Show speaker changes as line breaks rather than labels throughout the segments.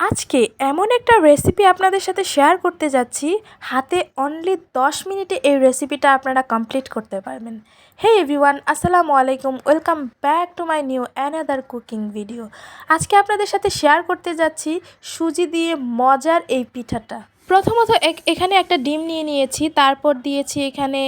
আজকে এমন একটা রেসিপি আপনাদের সাথে শেয়ার করতে যাচ্ছি। হাতে অনলি দশ মিনিটে এই রেসিপিটা আপনারা কমপ্লিট করতে পারবেন। হে এভরিওয়ান আসসালামু আলাইকুম। Welcome back to my new another cooking video আজকে আপনাদের সাথে শেয়ার করতে যাচ্ছি সুজি দিয়ে মজার এই পিঠাটা। প্রথমত এখানে একটা ডিম নিয়ে নিয়েছি, তারপর দিয়েছি এখানে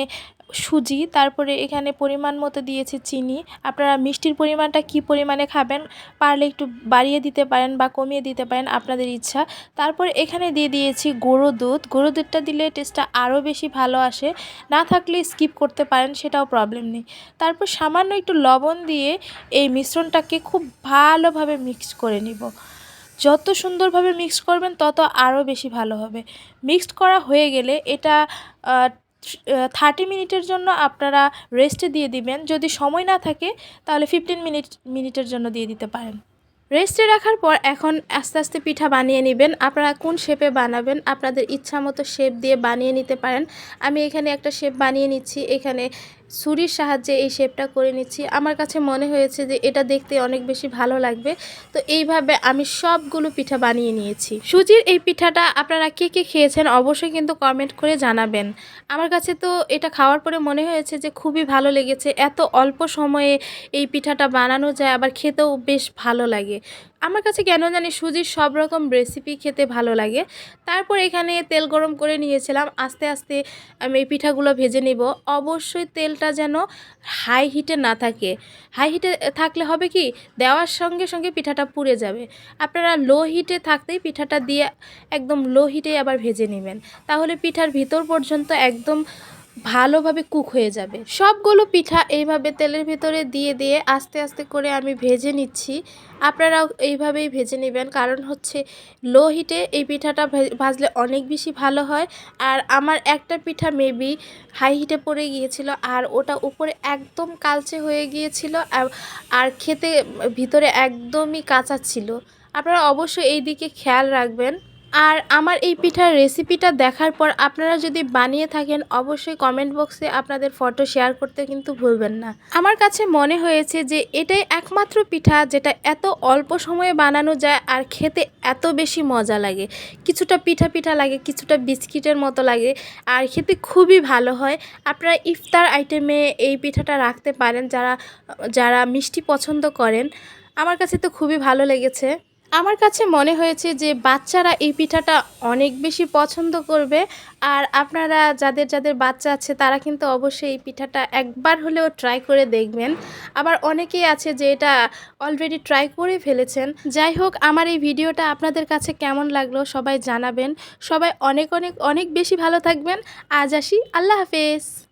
সুজি, তারপরে এখানে পরিমাণ মতো দিয়েছি চিনি। আপনারা মিষ্টির পরিমাণটা কি পরিমাণে খাবেন পারলে একটু বাড়িয়ে দিতে পারেন বা কমিয়ে দিতে পারেন, আপনাদের ইচ্ছা। তারপর এখানে দিয়ে দিয়েছি গুঁড়ো দুধ। গুঁড়ো দুধটা দিলে টেস্টটা আরও বেশি ভালো আসে। না থাকলে স্কিপ করতে পারেন, সেটাও প্রবলেম নেই। তারপর সামান্য একটু লবণ দিয়ে এই মিশ্রণটাকে খুব ভালোভাবে মিক্স করে নিব। যত সুন্দরভাবে মিক্স করবেন, তত আরও বেশি ভালো হবে। মিক্সড করা হয়ে গেলে এটা থার্টি মিনিটের জন্য আপনারা রেস্টে দিয়ে দিবেন। যদি সময় না থাকে, তাহলে ফিফটিন মিনিট, মিনিটের জন্য দিয়ে দিতে পারেন। রেস্টে রাখার পর এখন আস্তে আস্তে পিঠা বানিয়ে নেবেন। আপনারা কোন শেপে বানাবেন, আপনাদের ইচ্ছা মতো শেপ দিয়ে বানিয়ে নিতে পারেন। আমি এখানে একটা শেপ বানিয়ে নিচ্ছি। এখানে ছুরির সাহায্যে এই শেপটা করে নিচ্ছি। আমার কাছে মনে হয়েছে যে এটা দেখতে অনেক বেশি ভালো লাগবে। তো এইভাবে আমি সবগুলো পিঠা বানিয়ে নিয়েছি। সুজির এই পিঠাটা আপনারা কে কে খেয়েছেন অবশ্যই কিন্তু কমেন্ট করে জানাবেন। আমার কাছে তো এটা খাওয়ার পরে মনে হয়েছে যে খুবই ভালো লেগেছে। এত অল্প সময়ে এই পিঠাটা বানানো যায়, আবার খেতেও বেশ ভালো লাগে। আমার কাছে কেন জানি সুজির সব রকম রেসিপি খেতে ভালো লাগে। তারপর এখানে তেল গরম করে নিয়েছিলাম। আস্তে আস্তে আমি এই পিঠাগুলো ভেজে নিব। অবশ্যই তেলটা যেন হাই হিটে না থাকে। হাই হিটে থাকলে হবে কি? দেওয়ার সঙ্গে সঙ্গে পিঠাটা পুড়ে যাবে। আপনারা লো হিটে থাকতেই পিঠাটা দিয়ে একদম লো হিটে আবার ভেজে নেবেন। তাহলে পিঠার ভিতর পর্যন্ত একদম ভালোভাবে কুক হয়ে যাবে। সবগুলো পিঠা এইভাবে তেলের ভিতরে দিয়ে দিয়ে আস্তে আস্তে করে আমি ভেজে নিচ্ছি। আপনারাও এইভাবেই ভেজে নেবেন। কারণ হচ্ছে লো হিটে এই পিঠাটা ভাজলে অনেক বেশি ভালো হয়। আর আমার একটা পিঠা মেবি হাই হিটে পড়ে গিয়েছিল আর ওটা উপরে একদম কালচে হয়ে গিয়েছিল আর খেতে ভিতরে একদমই কাঁচা ছিল। আপনারা অবশ্যই এই দিকে খেয়াল রাখবেন। আর আমার এই পিঠার রেসিপিটা দেখার পর আপনারা যদি বানিয়ে থাকেন, অবশ্যই কমেন্ট বক্সে আপনাদের ফটো শেয়ার করতে কিন্তু ভুলবেন না। আমার কাছে মনে হয়েছে যে এটাই একমাত্র পিঠা যেটা এত অল্প সময়ে বানানো যায় আর খেতে এত বেশি মজা লাগে। কিছুটা পিঠা পিঠা লাগে, কিছুটা বিস্কিটের মতো লাগে আর খেতে খুবই ভালো হয়। আপনারা ইফতার আইটেমে এই পিঠাটা রাখতে পারেন যারা যারা মিষ্টি পছন্দ করেন। আমার কাছে তো খুবই ভালো লেগেছে। আমার কাছে মনে হয়েছে যে বাচ্চারা এই পিঠাটা অনেক বেশি পছন্দ করবে। আর আপনারা যাদের যাদের বাচ্চা আছে, তারা কিন্তু অবশ্যই এই পিঠাটা একবার হলেও ট্রাই করে দেখবেন। আবার অনেকেই আছে যে এটা অলরেডি ট্রাই করে ফেলেছেন। যাই হোক, আমার এই ভিডিওটা আপনাদের কাছে কেমন লাগল সবাই জানাবেন। সবাই অনেক অনেক অনেক বেশি ভালো থাকবেন। আজ আসি। আল্লাহ হাফেজ।